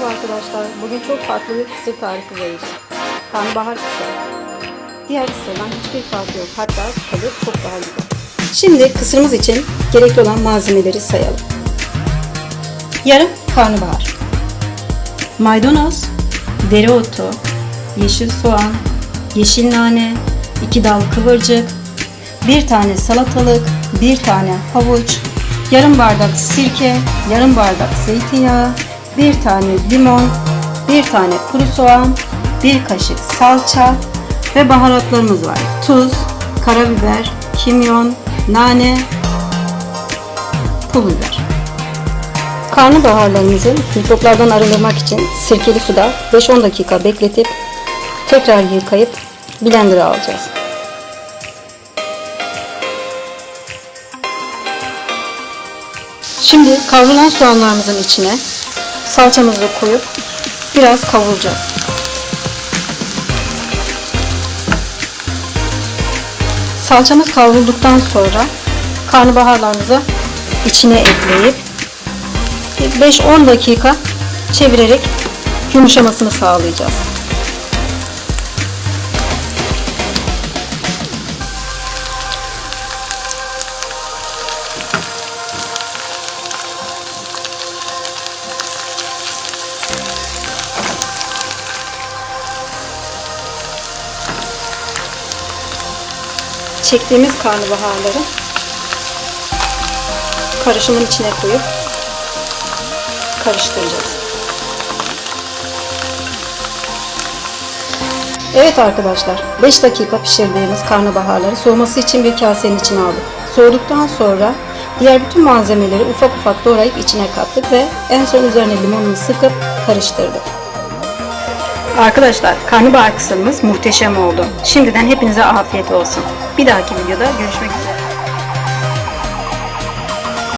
Merhaba arkadaşlar. Bugün çok farklı bir kısır tarifi vereceğim. Karnabahar kısır. Diğer kısırdan hiçbir farkı yok. Hatta tadı çok daha güzel. Şimdi kısırımız için gerekli olan malzemeleri sayalım. Yarım karnabahar. Maydanoz, dereotu, yeşil soğan, yeşil nane, 2 dal kıvırcık, bir tane salatalık, bir tane havuç, yarım bardak sirke, yarım bardak zeytinyağı, bir tane limon, bir tane kuru soğan, bir kaşık salça ve baharatlarımız var. Tuz, karabiber, kimyon, nane, pul biber. Karnabaharlarımızı mikroplardan arındırmak için sirkeli suda 5-10 dakika bekletip tekrar yıkayıp blender'a alacağız. Şimdi kavrulan soğanlarımızın içine salçamızı koyup biraz kavuracağız. Salçamız kavrulduktan sonra karnabaharlarımızı içine ekleyip 5-10 dakika çevirerek yumuşamasını sağlayacağız. Çektiğimiz karnabaharları karışımın içine koyup karıştıracağız. Evet arkadaşlar 5 dakika pişirdiğimiz karnabaharları soğuması için bir kasenin içine aldık. Soğuduktan sonra diğer bütün malzemeleri ufak ufak doğrayıp içine kattık ve en son üzerine limonunu sıkıp karıştırdık. Arkadaşlar karnabahar kısmımız muhteşem oldu. Şimdiden hepinize afiyet olsun. Bir dahaki videoda görüşmek üzere.